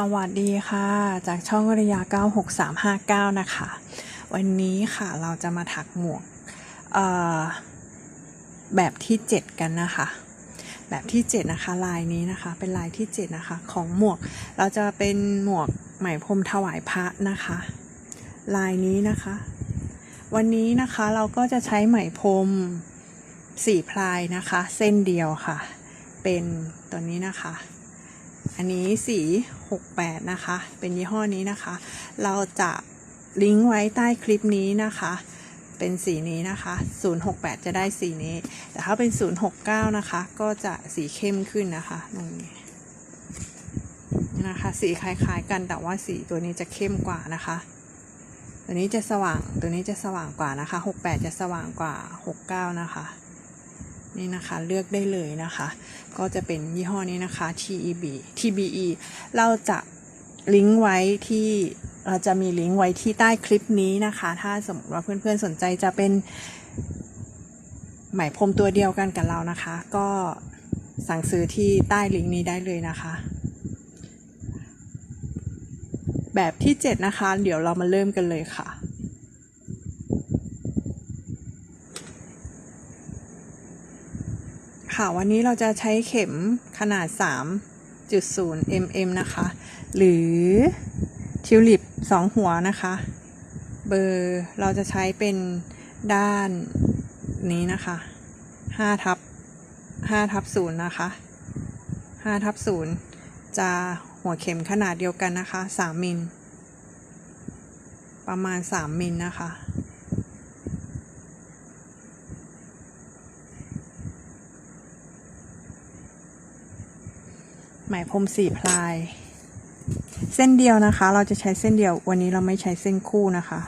สวัสดีค่ะ จากช่องระยะ96359 นะคะ วันนี้ค่ะเราจะมาถักหมวกแบบที่ 7 กันนะคะ แบบที่ 7 นะคะ ลายนี้นะคะ เป็นลายที่ 7 นะคะ ของหมวก เราจะเป็นหมวกไหมพรมถวายพระนะคะ ลายนี้นะคะ วันนี้นะคะเราก็จะใช้ไหมพรมสีพลายนะคะ เส้นเดียวค่ะ เป็นตัวนี้นะคะ อันนี้สี 68 นะคะ เป็นยี่ห้อนี้นะคะ เราจะลิงก์ไว้ใต้คลิปนี้นะคะ เป็นสีนี้นะคะ 068 จะได้สีนี้ แต่ถ้าเป็น 069 นะคะ ก็จะสีเข้มขึ้นนะคะตรงนี้นะคะ สีคล้ายๆกันแต่ว่าสีตัวนี้จะเข้มกว่านะคะ ตัวนี้จะสว่าง ตัวนี้จะสว่างกว่านะคะ 68 จะสว่างกว่า 69 นะคะ นี่นะคะเลือกได้เลยนะคะ ก็จะเป็นยี่ห้อนี้นะคะ TEB TBE เราจะลิงก์ไว้ที่เราจะมีลิงก์ไว้ที่ใต้คลิปนี้นะคะ ถ้าสมมติว่าเพื่อนๆสนใจจะเป็นไหมพรมตัวเดียวกันกับเรานะคะ ก็สั่งซื้อที่ใต้ลิงก์นี้ได้เลยนะคะ แบบที่ 7 นะคะ เดี๋ยวเรามาเริ่มกันเลยค่ะ ค่ะวันนี้เราจะใช้เข็มขนาด 3.0 mm นะคะ หรือทิวลิป 2 หัวนะคะ เบอร์เราจะใช้เป็นด้านนี้นะคะ5ทับ5ทับ0นะคะ5ทับ0จะหัวเข็มขนาดเดียวกันนะคะ 3 มิล ประมาณ 3 มิลนะคะ ไหมพรมสีพลาย เส้นเดียวนะคะ เราจะใช้เส้นเดียว วันนี้เราไม่ใช้เส้นคู่นะคะ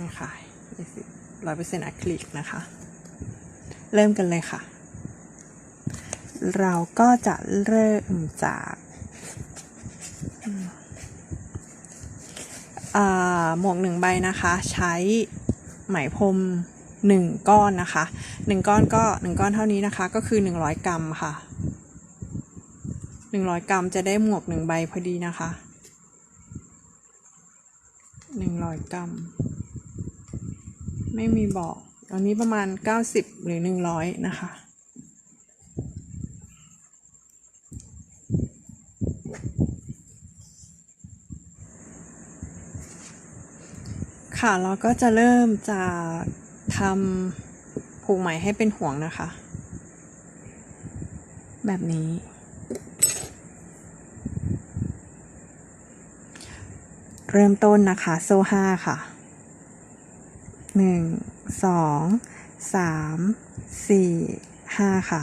นี่ค่ะร้อยเปอร์เซ็นต์อะคริลิกนะคะ เริ่มกันเลยค่ะ เราก็จะเริ่มจากหมวกหนึ่งใบนะคะ ใช้ไหมพรม หนึ่งก้อนนะคะหนึ่งก้อนก็หนึ่งก้อนเท่านี้นะคะ ก็คือหนึ่งร้อยกรัมค่ะหนึ่งร้อยกรัมจะได้หมวกหนึ่งใบพอดีนะคะหนึ่งร้อยกรัม ไม่มีบอก ตอนนี้ประมาณเก้าสิบหรือหนึ่งร้อยนะคะค่ะเราก็จะเริ่มจาก ทำผูกไหมให้เป็นห่วงนะคะ แบบนี้ เริ่มต้นนะคะ โซ่ห้าค่ะหนึ่งสองสามสี่ห้าค่ะ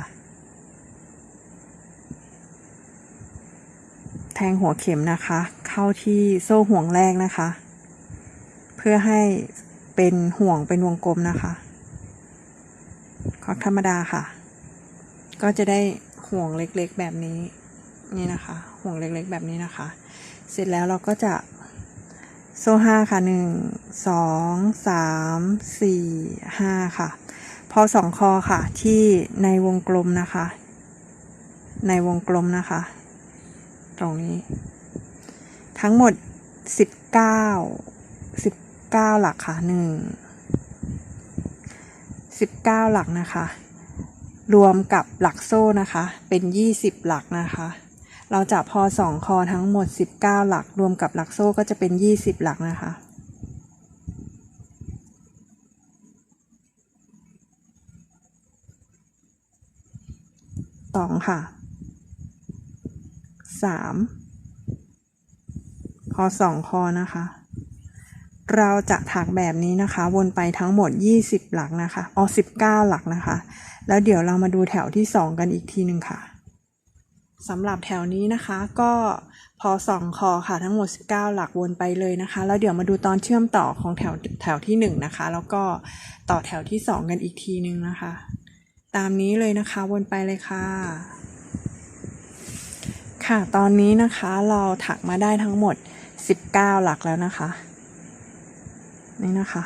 แทงหัวเข็มนะคะ เข้าที่โซ่ห่วงแรกนะคะ เพื่อให้ เป็นห่วงเป็นวงกลมนะคะคอกธรรมดาค่ะ ก็จะได้ห่วงเล็กๆแบบนี้นี่นะคะ ห่วงเล็กๆแบบนี้นะคะ เสร็จแล้วเราก็จะโซ่ห้าค่ะหนึ่งสองสามสี่ห้าค่ะ พอสองคอค่ะ ที่ในวงกลมนะคะ ในวงกลมนะคะ ตรงนี้ ทั้งหมดสิบเก้า เก้าหลักค่ะหนึ่งสิบเก้าหลักนะคะ รวมกับหลักโซ่นะคะ เป็นยี่สิบหลักนะคะ เราจะพอสองคอทั้งหมดสิบเก้าหลัก รวมกับหลักโซ่ก็จะเป็นยี่สิบหลักนะคะสองค่ะสามพอสองคอนะคะ เราจะถักแบบนี้นะคะ วนไปทั้งหมด 20 หลักนะคะอ๋อ19 หลักนะคะ แล้วเดี๋ยวเรามาดูแถวที่ 2 กันอีกทีหนึ่งค่ะสำหรับแถวนี้นะคะก็พอสองคอค่ะทั้งหมด 19 หลักวนไปเลยนะคะ แล้วเดี๋ยวมาดูตอนเชื่อมต่อของแถวแถวที่ 1 นะคะ แล้วก็ต่อแถวที่ 2 กันอีกทีหนึ่งนะคะ ตามนี้เลยนะคะวนไปเลยค่ะ ค่ะตอนนี้นะคะเราถักมาได้ทั้งหมด 19 หลักแล้วนะคะ นี่นะคะ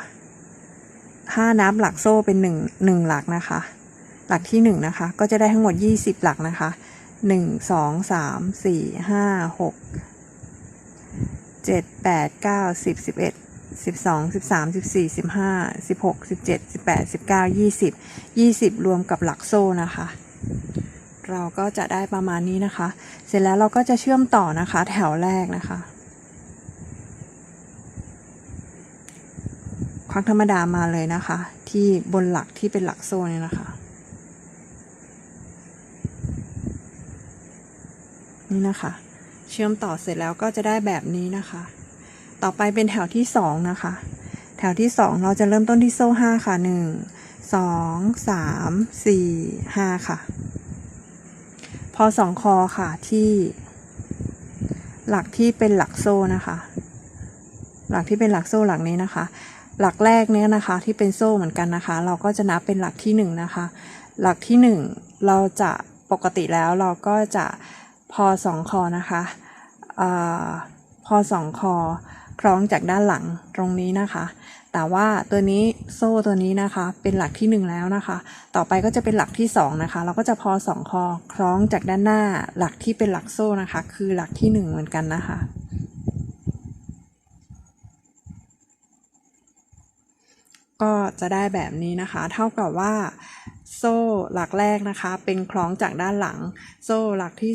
ถ้านับหลักโซ่เป็นหนึ่งหนึ่งหลักนะคะ หลักที่หนึ่งนะคะ ก็จะได้ทั้งหมดยี่สิบหลักนะคะหนึ่งสองสามสี่ห้าหกเจ็ดแปดเก้าสิบสิบเอ็ดสิบสองสิบสามสิบสี่สิบห้าสิบหกสิบเจ็ดสิบแปดสิบเก้ายี่สิบยี่สิบรวมกับหลักโซ่นะคะ เราก็จะได้ประมาณนี้นะคะ เสร็จแล้วเราก็จะเชื่อมต่อนะคะ แถวแรกนะคะ ควักธรรมดามาเลยนะคะ ที่บนหลักที่เป็นหลักโซ่เนี่ยนะคะ นี่นะคะ เชื่อมต่อเสร็จแล้วก็จะได้แบบนี้นะคะ ต่อไปเป็นแถวที่สองนะคะ แถวที่สองเราจะเริ่มต้นที่โซ่ห้าค่ะหนึ่งสองสามสี่ห้าค่ะ พอสองคอค่ะที่หลักที่เป็นหลักโซ่นะคะ หลักที่เป็นหลักโซ่หลักนี้นะคะ หลักแรกเนี่ยนะคะที่เป็นโซ่เหมือนกันนะคะ เราก็จะนับเป็นหลักที่หนึ่งนะคะ หลักที่หนึ่งเราจะปกติแล้วเราก็จะพอสองคอนะคะอพอสองคอคล้องจากด้านหลังตรงนี้นะคะ แต่ว่าตัวนี้โซ่ตัวนี้นะคะเป็นหลักที่หนึ่งแล้วนะคะ ต่อไปก็จะเป็นหลักที่สองนะคะ เราก็จะพอสองคอคล้องจากด้านหน้า หลักที่เป็นหลักโซ่นะคะ คือหลักที่หนึ่งเหมือนกันนะคะ ก็จะได้แบบนี้นะคะ เท่ากับว่าโซ่หลักแรกนะคะ เป็นคล้องจากด้านหลัง โซ่หลักที่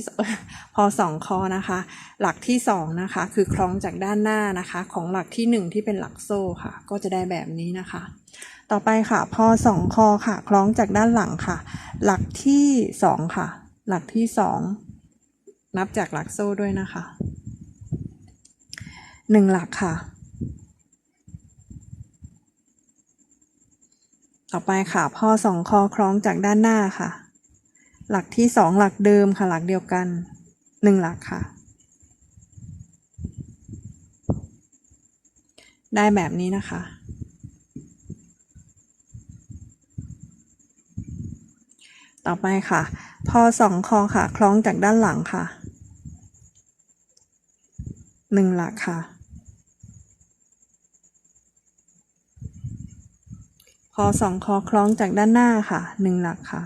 พอสองคอนะคะ หลักที่สองนะคะ คือคล้องจากด้านหน้านะคะ ของหลักที่หนึ่งที่เป็นหลักโซ่ค่ะ ก็จะได้แบบนี้นะคะ ต่อไปค่ะ พอสองคอค่ะ คล้องจากด้านหลังค่ะ หลักที่สองค่ะ หลักที่สองนับจากหลักโซ่ด้วยนะคะหนึ่งหลักค่ะ ต่อไปค่ะ พอสองคอคล้องจากด้านหน้าค่ะ หลักที่สองหลักเดิมค่ะ หลักเดียวกันหนึ่งหลักค่ะ ได้แบบนี้นะคะ ต่อไปค่ะ พอสองคอค่ะ คล้องจากด้านหลังค่ะหนึ่งหลักค่ะ พอสองคอคล้องจากด้านหน้าค่ะหนึ่งหลักค่ะ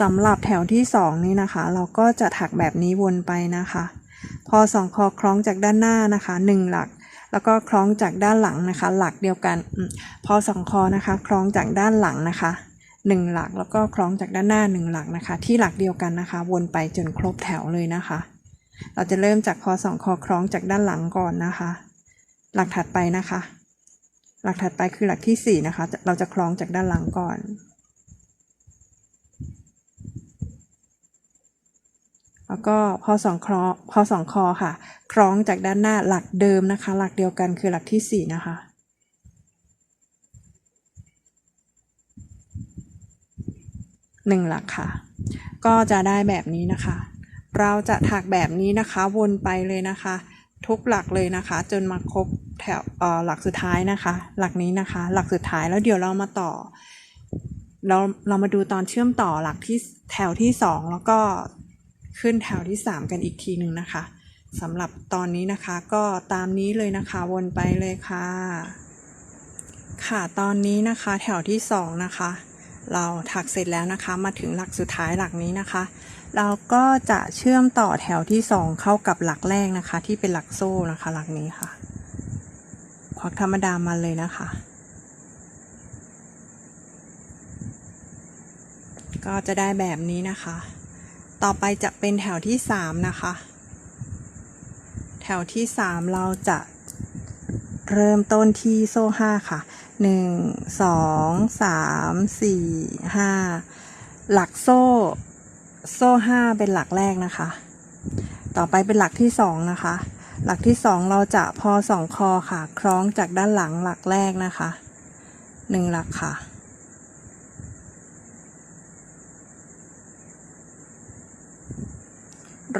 สำหรับแถวที่สองนี้นะคะ เราก็จะถักแบบนี้วนไปนะคะ พอสองคอคล้องจากด้านหน้านะคะหนึ่งหลัก แล้วก็คล้องจากด้านหลังนะคะ หลักเดียวกันพอสองคอนะคะคล้องจากด้านหลังนะคะหนึ่งหลักแล้วก็คล้องจากด้านหน้าหนึ่งหลักนะคะ ที่หลักเดียวกันนะคะ วนไปจนครบแถวเลยนะคะ เราจะเริ่มจากพอสองคอคล้องจากด้านหลังก่อนนะคะ หลักถัดไปนะคะ หลักถัดไปคือหลักที่สี่นะคะ เราจะคล้องจากด้านหลังก่อน แล้วก็พอสองคอพอสองคอค่ะ คล้องจากด้านหน้าหลักเดิมนะคะ หลักเดียวกันคือหลักที่สี่นะคะหนึ่งหลักค่ะ ก็จะได้แบบนี้นะคะ เราจะถักแบบนี้นะคะ วนไปเลยนะคะ ทุกหลักเลยนะคะ จนมาครบ แถวหลักสุดท้ายนะคะ หลักนี้นะคะ หลักสุดท้ายแล้วเดี๋ยวเรามาต่อ เราเรามาดูตอนเชื่อมต่อหลักที่แถวที่สองแล้วก็ขึ้นแถวที่สามกันอีกทีหนึ่งนะคะสำหรับตอนนี้นะคะก็ตามนี้เลยนะคะวนไปเลยค่ะ ค่ะตอนนี้นะคะแถวที่สองนะคะ เราถักเสร็จแล้วนะคะ มาถึงหลักสุดท้ายหลักนี้นะคะ เราก็จะเชื่อมต่อแถวที่สองเข้ากับหลักแรกนะคะ ที่เป็นหลักโซ่นะคะ หลักนี้ค่ะ วักธรรมดามาเลยนะคะ ก็จะได้แบบนี้นะคะ ต่อไปจะเป็นแถวที่สามนะคะ แถวที่สามเราจะเริ่มต้นที่โซ่ห้าค่ะหนึ่งสองสามสี่ห้าหลักโซ่ โซ่ห้าเป็นหลักแรกนะคะ ต่อไปเป็นหลักที่สองนะคะ หลักที่สองเราจะพอสองคอค่ะ คล้องจากด้านหลังหลักแรกนะคะหนึ่งหลักค่ะ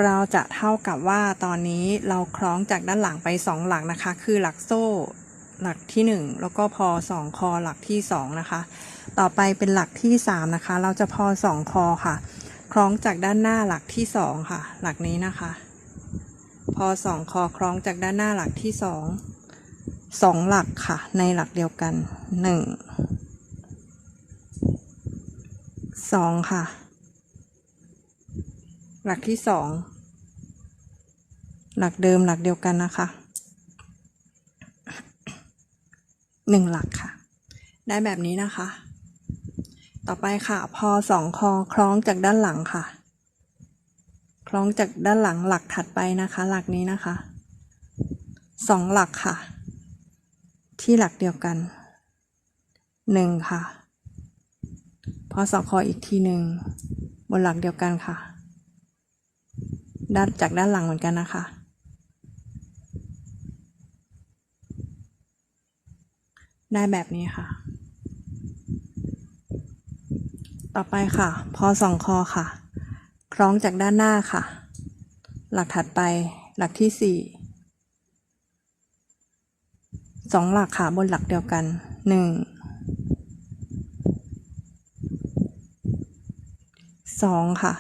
เราจะเท่ากับว่าตอนนี้เราคล้องจากด้านหลังไปสองหลักนะคะ คือหลักโซ่หลักที่หนึ่งแล้วก็พอสองคอหลักที่สองนะคะ ต่อไปเป็นหลักที่สามนะคะ เราจะพอสองคอค่ะ คล้องจากด้านหน้าหลักที่สองค่ะ หลักนี้นะคะ พอสองคอคล้องจากด้านหน้าหลักที่สองสองหลักค่ะ ในหลักเดียวกันหนึ่งสองค่ะ หลักที่สองหลักเดิมหลักเดียวกันนะคะหนึ่งหลักค่ะ ได้แบบนี้นะคะ ต่อไปค่ะ พอสองคอคล้องจากด้านหลังค่ะ คล้องจากด้านหลังหลักถัดไปนะคะ หลักนี้นะคะสองหลักค่ะ ที่หลักเดียวกันหนึ่งค่ะ พอสองคออีกทีหนึ่งบนหลักเดียวกันค่ะ ด้านจากด้านหลังเหมือนกันนะคะ ได้แบบนี้ค่ะ ต่อไปค่ะ พอสองคอค่ะ คล้องจากด้านหน้าค่ะ หลักถัดไปหลักที่สี่สองหลักค่ะบนหลักเดียวกันหนึ่งสองค่ะ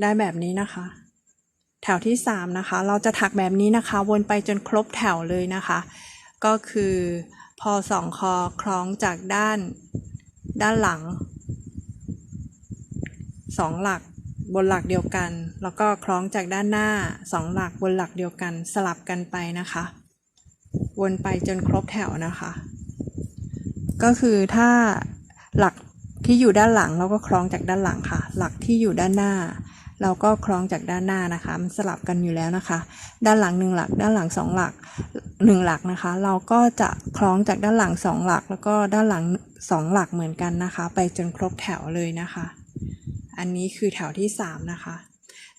ได้แบบนี้นะคะ แถวที่สามนะคะ เราจะถักแบบนี้นะคะ วนไปจนครบแถวเลยนะคะ ก็คือพอสองคอคล้องจากด้าน ด้านหลังสองหลักบนหลักเดียวกัน แล้วก็คล้องจากด้านหน้าสองหลักบนหลักเดียวกันสลับกันไปนะคะ วนไปจนครบแถวนะคะ ก็คือถ้าหลักที่อยู่ด้านหลังเราก็คล้องจากด้านหลังค่ะ หลักที่อยู่ด้านหน้า เราก็คล้องจากด้านหน้านะคะ มันสลับกันอยู่แล้วนะคะ ด้านหลังหนึ่งหลัก ด้านหลังสองหลักหนึ่งหลักนะคะ เราก็จะคล้องจากด้านหลังสองหลัก แล้วก็ด้านหลังสองหลักเหมือนกันนะคะ ไปจนครบแถวเลยนะคะ อันนี้คือแถวที่สามนะคะ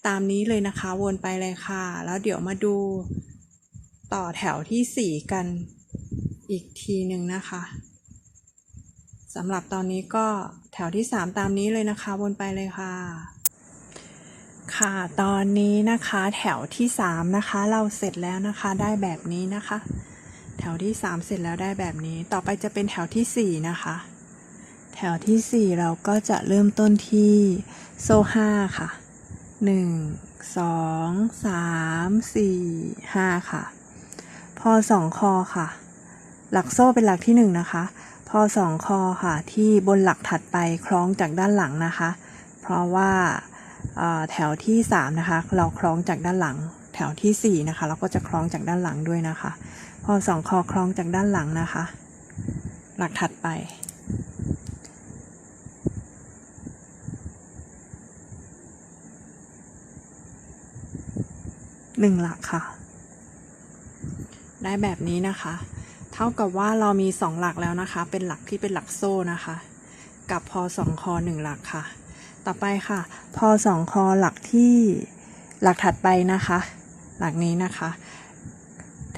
ตามนี้เลยนะคะวนไปเลยค่ะ แล้วเดี๋ยวมาดูต่อแถวที่สี่กันอีกทีหนึ่งนะคะสำหรับตอนนี้ก็แถวที่สามตามนี้เลยนะคะวนไปเลยค่ะ ค่ะ ตอนนี้นะคะแถวที่สามนะคะ เราเสร็จแล้วนะคะได้แบบนี้นะคะ แถวที่สามเสร็จแล้วได้แบบนี้ ต่อไปจะเป็นแถวที่สี่นะคะ แถวที่สี่เราก็จะเริ่มต้นที่โซ่ห้าค่ะหนึ่งสองสามสี่ห้าค่ะ พอสองคอค่ะ หลักโซ่เป็นหลักที่หนึ่งนะคะ พอสองคอค่ะ ที่บนหลักถัดไปคล้องจากด้านหลังนะคะ เพราะว่า แถวที่สามนะคะ เราคล้องจากด้านหลัง แถวที่สี่นะคะ เราก็จะคล้องจากด้านหลังด้วยนะคะ พอสองคอคล้องจากด้านหลังนะคะ หลักถัดไป หนึ่งหลักค่ะ ได้แบบนี้นะคะ เท่ากับว่าเรามีสองหลักแล้วนะคะ เป็นหลักที่เป็นหลักโซ่นะคะ กับพอสองคอหนึ่งหลักค่ะ ต่อไปค่ะพอสองคอหลักที่หลักถัดไปนะคะ หลักนี้นะคะ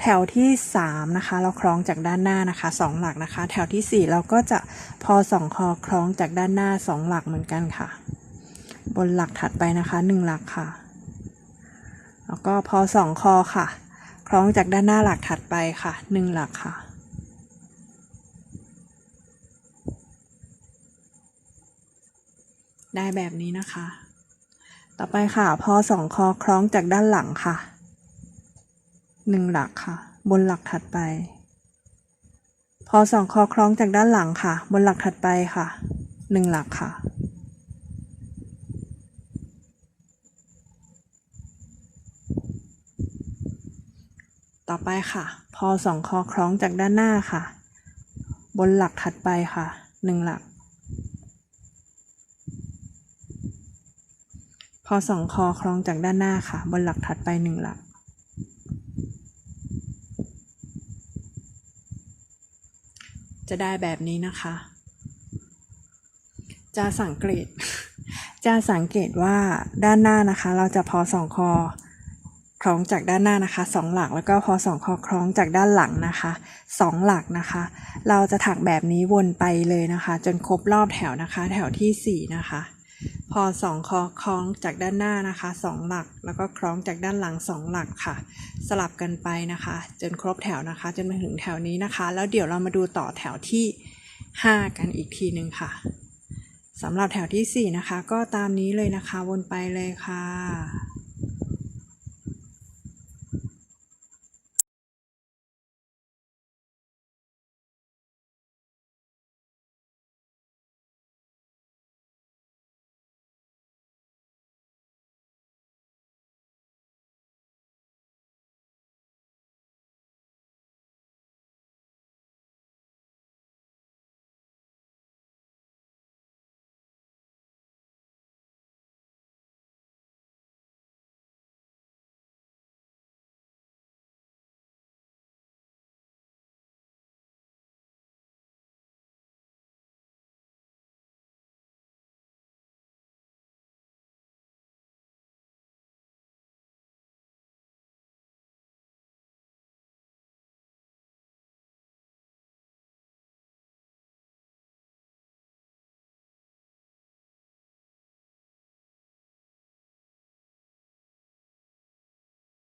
แถวที่สามนะคะ เราคล้องจากด้านหน้านะคะสองหลักนะคะ แถวที่สี่เราก็จะพอสองคอคล้องจากด้านหน้าสองหลักเหมือนกันค่ะ บนหลักถัดไปนะคะหนึ่งหลักค่ะ แล้วก็พอสองคอค่ะ คล้องจากด้านหน้าหลักถัดไปค่ะหนึ่งหลักค่ะ ได้แบบนี้นะคะ ต่อไปค่ะ พอสองคอคล้องจากด้านหลังค่ะหนึ่งหลักค่ะ บนหลักถัดไป พอสองคอคล้องจากด้านหลังค่ะ บนหลักถัดไปค่ะหนึ่งหลักค่ะ ต่อไปค่ะ พอสองคอคล้องจากด้านหน้าค่ะ บนหลักถัดไปค่ะหนึ่งหลัก อสองคอคล้องจากด้านหน้าค่ะ บนหลักถัดไปหนึ่งหลัก จะได้แบบนี้นะคะ จะสังเกต จะสังเกตว่าด้านหน้านะคะ เราจะพอสองคอคล้องจากด้านหน้านะคะสองหลักแล้วก็พอสองคอคล้องจากด้านหลังนะคะสองหลักนะคะ เราจะถักแบบนี้วนไปเลยนะคะ จนครบรอบแถวนะคะ แถวที่สี่นะคะ พอสองคอคล้องจากด้านหน้านะคะสองหลัก แล้วก็คล้องจากด้านหลังสองหลักค่ะ สลับกันไปนะคะ จนครบแถวนะคะ จนมาถึงแถวนี้นะคะ แล้วเดี๋ยวเรามาดูต่อแถวที่ห้ากันอีกทีหนึ่งค่ะสำหรับแถวที่สี่นะคะ ก็ตามนี้เลยนะคะวนไปเลยค่ะ